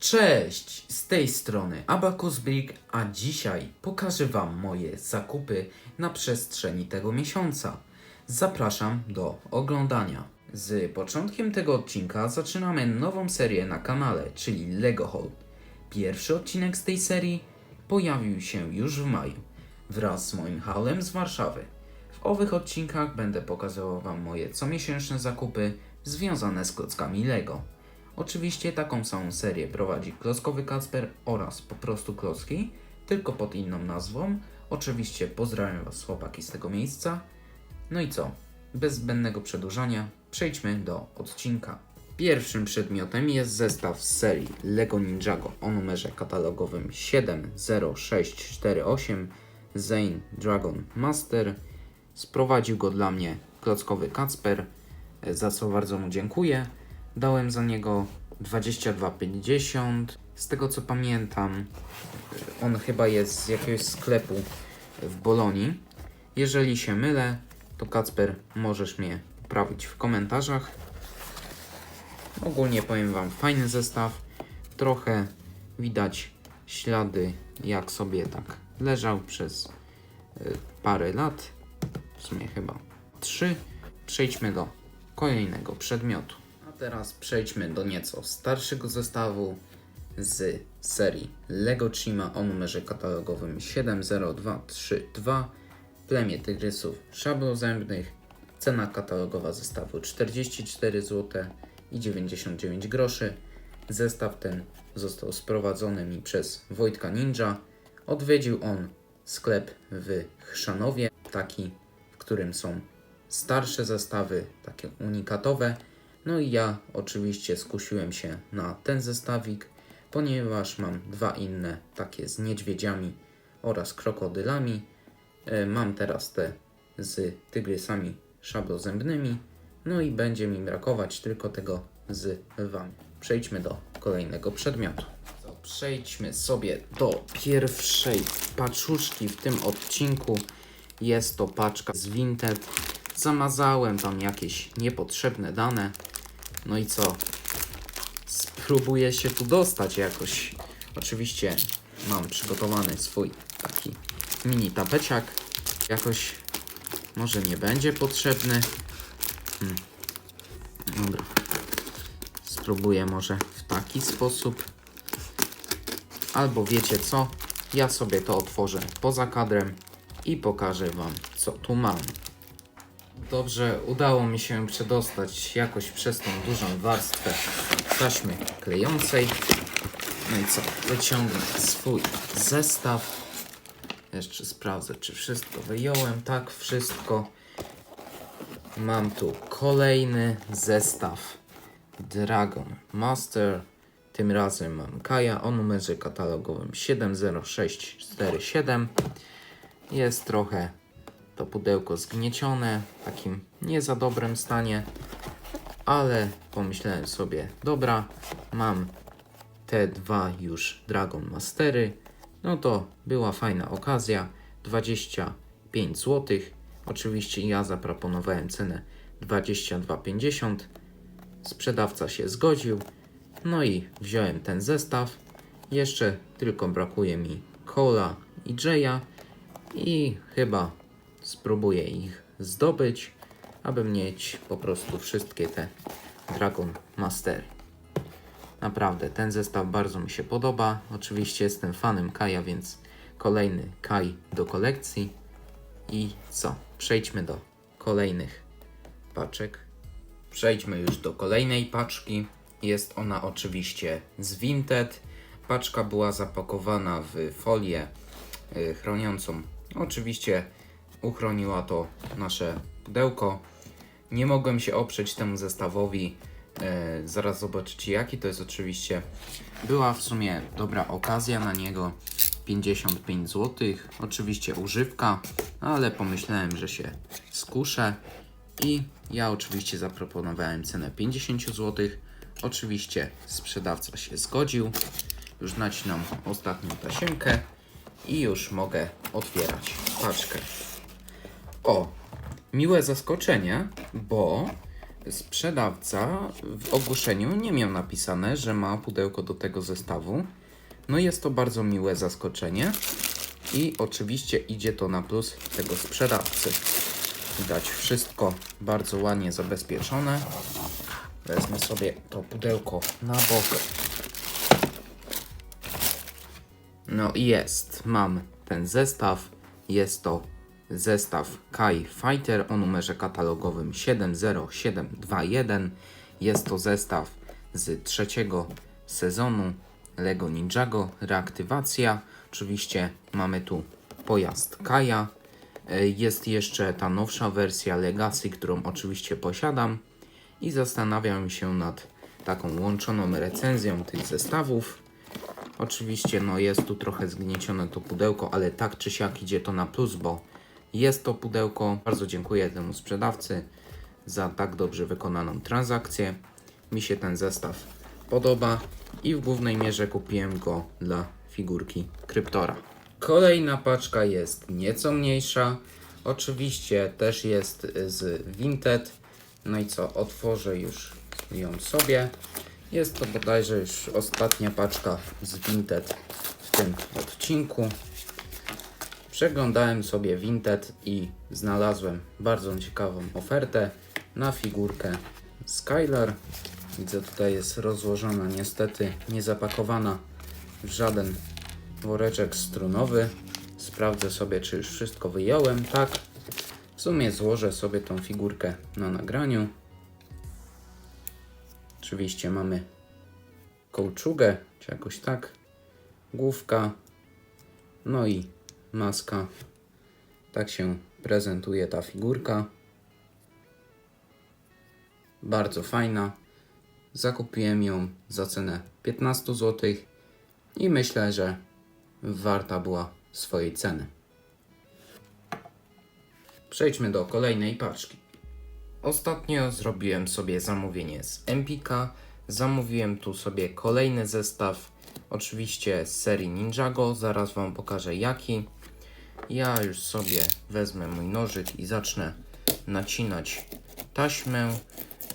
Cześć, z tej strony Abacus Brick, a dzisiaj pokażę Wam moje zakupy na przestrzeni tego miesiąca. Zapraszam do oglądania. Z początkiem tego odcinka zaczynamy nową serię na kanale, czyli Lego Haul. Pierwszy odcinek z tej serii pojawił się już w maju, wraz z moim haulem z Warszawy. W owych odcinkach będę pokazywał Wam moje comiesięczne zakupy związane z klockami Lego. Oczywiście taką samą serię prowadzi Klockowy Kacper oraz po prostu Klocki, tylko pod inną nazwą. Oczywiście pozdrawiam Was chłopaki z tego miejsca. No i co? Bez zbędnego przedłużania przejdźmy do odcinka. Pierwszym przedmiotem jest zestaw z serii LEGO Ninjago o numerze katalogowym 70648 Zane Dragon Master. Sprowadził go dla mnie klockowy Kacper, za co bardzo mu dziękuję. Dałem za niego 22,50. Z tego co pamiętam, on chyba jest z jakiegoś sklepu w Bolonii. Jeżeli się mylę, to Kacper możesz mnie poprawić w komentarzach. Ogólnie powiem Wam, fajny zestaw. Trochę widać ślady, jak sobie tak leżał przez y, parę lat. W sumie chyba trzy. Przejdźmy do kolejnego przedmiotu. Teraz przejdźmy do nieco starszego zestawu z serii Lego Chima o numerze katalogowym 70232 Plemię Tygrysów Szablozębnych Cena katalogowa zestawu 44 zł i 99 groszy. Zestaw ten został sprowadzony mi przez Wojtka Ninja. Odwiedził on sklep w Chrzanowie, taki, w którym są starsze zestawy, takie unikatowe. No i ja oczywiście skusiłem się na ten zestawik, ponieważ mam dwa inne, takie z niedźwiedziami oraz krokodylami. E, Mam teraz te z tygrysami szablozębnymi, no i będzie mi brakować tylko tego z wami. Przejdźmy do kolejnego przedmiotu. Przejdźmy sobie do pierwszej paczuszki w tym odcinku. Jest to paczka z Vinted. Zamazałem tam jakieś niepotrzebne dane. No i co? Spróbuję się tu dostać jakoś. Oczywiście mam przygotowany swój taki mini tapeciak. Jakoś może nie będzie potrzebny. Hmm. Dobra. Spróbuję może w taki sposób. Albo wiecie co? Ja sobie to otworzę poza kadrem i pokażę Wam, co tu mam. Dobrze, udało mi się przedostać jakoś przez tą dużą warstwę taśmy klejącej. No i co? Wyciągnę swój zestaw. Jeszcze sprawdzę, czy wszystko wyjąłem. Tak, wszystko. Mam tu kolejny zestaw Dragon Master. Tym razem mam Kaja o numerze katalogowym 70647. Jest trochę to pudełko zgniecione, w takim nie za dobrym stanie, ale pomyślałem sobie, dobra, mam te dwa już Dragon Mastery, no to była fajna okazja, 25 zł. Oczywiście ja zaproponowałem cenę 22,50. Sprzedawca się zgodził, no i wziąłem ten zestaw. Jeszcze tylko brakuje mi Cola i Jaya i chyba spróbuję ich zdobyć, aby mieć po prostu wszystkie te Dragon Mastery. Naprawdę, ten zestaw bardzo mi się podoba. Oczywiście jestem fanem Kaja, więc kolejny Kaj do kolekcji. I co? Przejdźmy do kolejnych paczek. Przejdźmy już do kolejnej paczki. Jest ona oczywiście z Vinted. Paczka była zapakowana w folię y, chroniącą. Oczywiście uchroniła to nasze pudełko. Nie mogłem się oprzeć temu zestawowi. E, zaraz zobaczycie jaki to jest oczywiście. Była w sumie dobra okazja na niego. 55 zł. Oczywiście używka, ale pomyślałem, że się skuszę. I ja oczywiście zaproponowałem cenę 50 zł. Oczywiście sprzedawca się zgodził. Już nacinam ostatnią tasiemkę i już mogę otwierać paczkę. O, miłe zaskoczenie, bo Sprzedawca w ogłoszeniu nie miał napisane, że ma pudełko do tego zestawu. No jest to bardzo miłe zaskoczenie i oczywiście idzie to na plus tego sprzedawcy. Widać wszystko bardzo ładnie zabezpieczone. Wezmę sobie to pudełko na bok. No i jest, mam ten zestaw. Jest to zestaw Kai Fighter o numerze katalogowym 70721. Jest to zestaw z trzeciego sezonu Lego Ninjago Reaktywacja. Oczywiście mamy tu pojazd Kaja. E, Jest jeszcze ta nowsza wersja Legacy, którą oczywiście posiadam i zastanawiam się nad taką łączoną recenzją tych zestawów. Oczywiście no jest tu trochę zgniecione to pudełko, ale tak czy siak idzie to na plus, bo jest to pudełko. Bardzo dziękuję temu sprzedawcy za tak dobrze wykonaną transakcję. Mi się ten zestaw podoba i w głównej mierze kupiłem go dla figurki Kryptora. Kolejna paczka jest nieco mniejsza. Oczywiście też jest z Vinted. No i co, otworzę już ją sobie. Jest to bodajże już ostatnia paczka z Vinted w tym odcinku. Przeglądałem sobie Vinted i znalazłem bardzo ciekawą ofertę na figurkę Skylar. Widzę tutaj jest rozłożona niestety niezapakowana w żaden woreczek strunowy. Sprawdzę sobie czy już wszystko wyjąłem. Tak. W sumie złożę sobie tą figurkę na nagraniu. Oczywiście mamy kołczugę, czy jakoś tak. Główka, no i maska. Tak się prezentuje ta figurka. Bardzo fajna. Zakupiłem ją za cenę 15 zł i myślę, że warta była swojej ceny. Przejdźmy do kolejnej paczki. Ostatnio zrobiłem sobie zamówienie z Empika. Zamówiłem tu sobie kolejny zestaw, oczywiście z serii Ninjago. Zaraz Wam pokażę jaki. Ja już sobie wezmę mój nożyk i zacznę nacinać taśmę.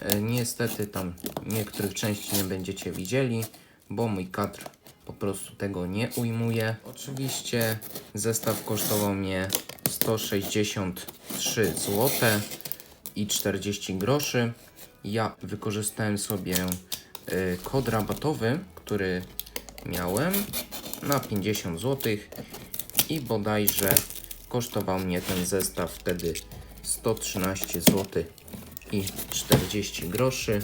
E, Niestety tam niektórych części nie będziecie widzieli, bo mój kadr po prostu tego nie ujmuje. Oczywiście zestaw kosztował mnie 163 zł i 40 groszy. Ja wykorzystałem sobie y, kod rabatowy, który miałem na 50 zł i bodajże kosztował mnie ten zestaw wtedy 113 zł i 40 groszy.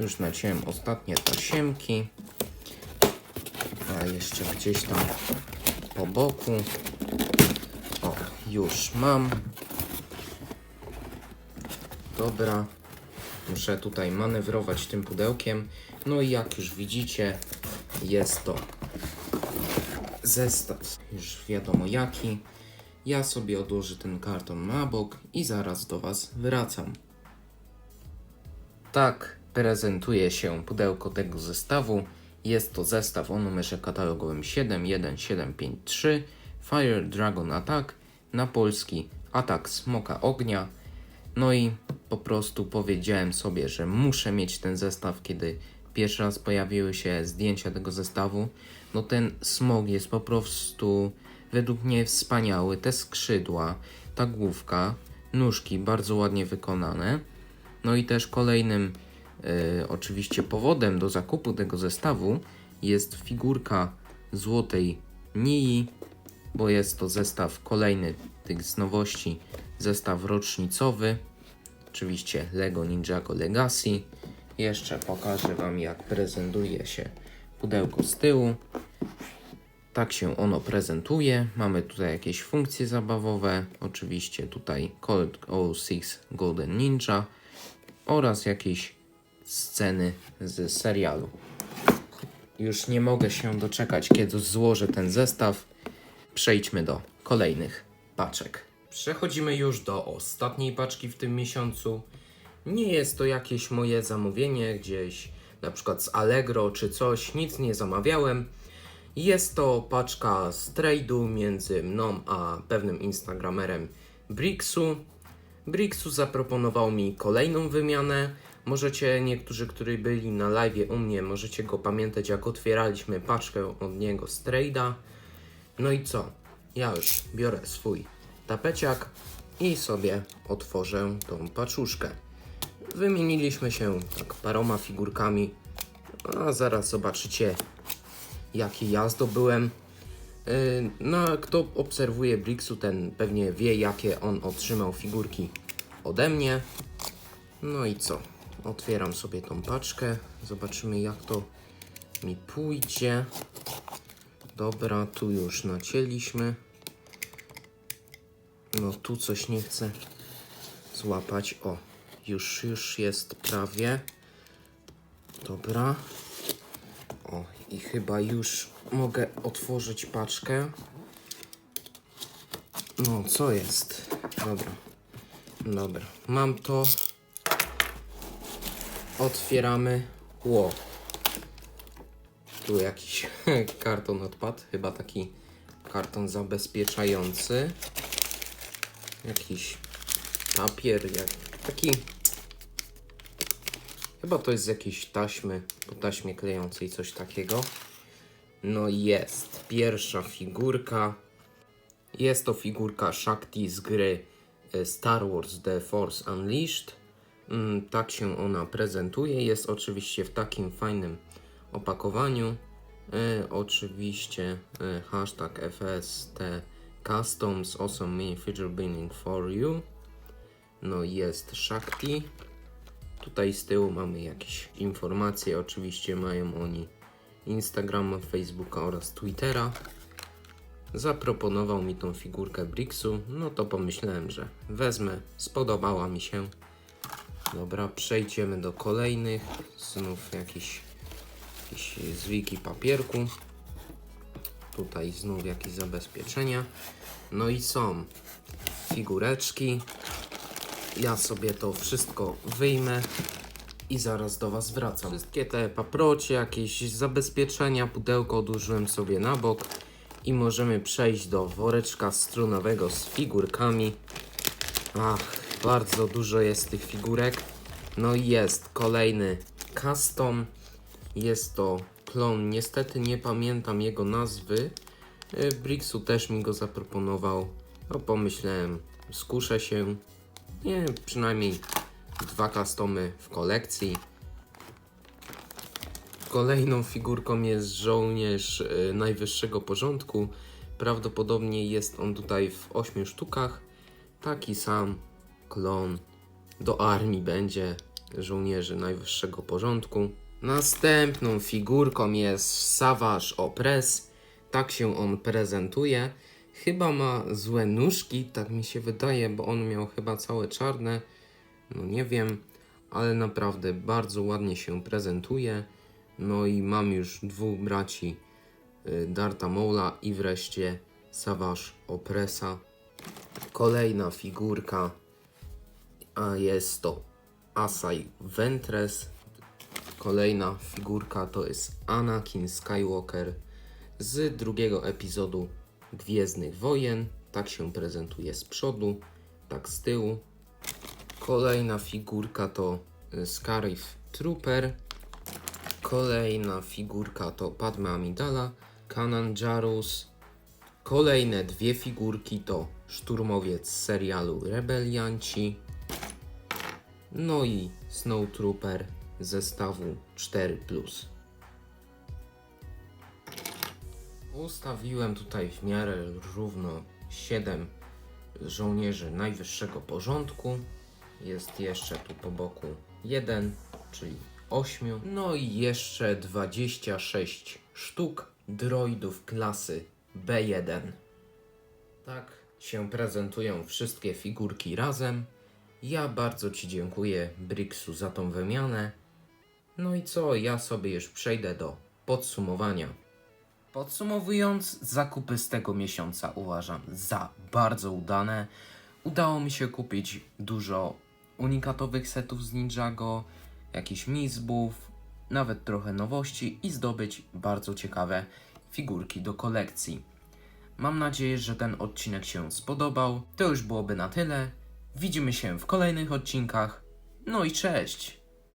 Już naciąłem ostatnie tasiemki. A jeszcze gdzieś tam po boku. O, już mam. Dobra. Muszę tutaj manewrować tym pudełkiem. No i jak już widzicie, jest to zestaw. Już wiadomo jaki. Ja sobie odłożę ten karton na bok i zaraz do Was wracam. Tak prezentuje się pudełko tego zestawu. Jest to zestaw o numerze katalogowym 71753 Fire Dragon Attack na polski Atak Smoka Ognia. No i po prostu powiedziałem sobie, że muszę mieć ten zestaw, kiedy pierwszy raz pojawiły się zdjęcia tego zestawu. No ten smog jest po prostu według mnie wspaniały. Te skrzydła, ta główka, nóżki bardzo ładnie wykonane. No i też kolejnym e, oczywiście powodem do zakupu tego zestawu jest figurka złotej Nii, bo jest to zestaw kolejny tych z nowości, zestaw rocznicowy, oczywiście Lego Ninjago Legacy. Jeszcze pokażę Wam jak prezentuje się pudełko z tyłu. Tak się ono prezentuje. Mamy tutaj jakieś funkcje zabawowe, oczywiście tutaj Colt 06 Golden Ninja oraz jakieś sceny z serialu. Już nie mogę się doczekać, kiedy złożę ten zestaw. Przejdźmy do kolejnych paczek. Przechodzimy już do ostatniej paczki w tym miesiącu. Nie jest to jakieś moje zamówienie gdzieś, na przykład z Allegro czy coś, nic nie zamawiałem. Jest to paczka z trade'u między mną a pewnym instagramerem Brixu. Brixu zaproponował mi kolejną wymianę. Możecie, niektórzy, którzy byli na live u mnie, możecie go pamiętać, jak otwieraliśmy paczkę od niego z trade'a. No i co? Ja już biorę swój tapeciak i sobie otworzę tą paczuszkę. Wymieniliśmy się tak paroma figurkami, a zaraz zobaczycie, jakie ja zdobyłem. Yy, No, kto obserwuje Brixu, ten pewnie wie, jakie on otrzymał figurki ode mnie. No i co? Otwieram sobie tą paczkę. Zobaczymy, jak to mi pójdzie. Dobra, tu już nacięliśmy. No, tu coś nie chcę złapać. O, już, już jest prawie. Dobra. O, i chyba już mogę otworzyć paczkę. No, co jest? Dobra. Dobra, mam to. Otwieramy. Ło. Tu jakiś karton odpadł. Chyba taki karton zabezpieczający. Jakiś papier, jak taki. Chyba to jest z jakiejś taśmy, po taśmie klejącej coś takiego. No jest, pierwsza figurka. Jest to figurka Shakti z gry e, Star Wars The Force Unleashed. Mm, Tak się ona prezentuje. Jest oczywiście w takim fajnym opakowaniu. E, oczywiście e, hashtag FST Customs Awesome Mini Feature Binding for You. No jest Shakti. Tutaj z tyłu mamy jakieś informacje. Oczywiście mają oni Instagrama, Facebooka oraz Twittera. Zaproponował mi tą figurkę Brixu, no to pomyślałem, że wezmę. Spodobała mi się. Dobra, przejdziemy do kolejnych. Znów jakiś, jakiś zwiki papierku. Tutaj znów jakieś zabezpieczenia. No i są figureczki. Ja sobie to wszystko wyjmę i zaraz do Was wracam. Wszystkie te paprocie, jakieś zabezpieczenia, pudełko odłożyłem sobie na bok i możemy przejść do woreczka strunowego z figurkami. Ach, bardzo dużo jest tych figurek. No i jest kolejny custom. Jest to klon, niestety nie pamiętam jego nazwy. Y, Brixu też mi go zaproponował. No pomyślałem, skuszę się. Nie, przynajmniej dwa customy w kolekcji. Kolejną figurką jest żołnierz y, najwyższego porządku. Prawdopodobnie jest on tutaj w 8 sztukach. Taki sam klon do armii będzie żołnierzy najwyższego porządku. Następną figurką jest Savage Opress. Tak się on prezentuje. Chyba ma złe nóżki, tak mi się wydaje, bo on miał chyba całe czarne. No nie wiem, ale naprawdę bardzo ładnie się prezentuje. No i mam już dwóch braci y, Darta Mola i wreszcie Savage Opressa. Kolejna figurka, a jest to Asai Ventress. Kolejna figurka to jest Anakin Skywalker z drugiego epizodu Gwiezdnych Wojen. Tak się prezentuje z przodu, tak z tyłu. Kolejna figurka to y, Scarif Trooper. Kolejna figurka to Padme Amidala, Kanan Jarus. Kolejne dwie figurki to szturmowiec z serialu Rebelianci. No i Snowtrooper z zestawu 4. Ustawiłem tutaj w miarę równo 7 żołnierzy najwyższego porządku. Jest jeszcze tu po boku jeden, czyli 8. No i jeszcze 26 sztuk droidów klasy B1. Tak się prezentują wszystkie figurki razem. Ja bardzo Ci dziękuję, Brixu, za tą wymianę. No i co, ja sobie już przejdę do podsumowania. Podsumowując, zakupy z tego miesiąca uważam za bardzo udane. Udało mi się kupić dużo unikatowych setów z Ninjago, jakichś mizbów, nawet trochę nowości i zdobyć bardzo ciekawe figurki do kolekcji. Mam nadzieję, że ten odcinek się spodobał. To już byłoby na tyle. Widzimy się w kolejnych odcinkach. No i cześć!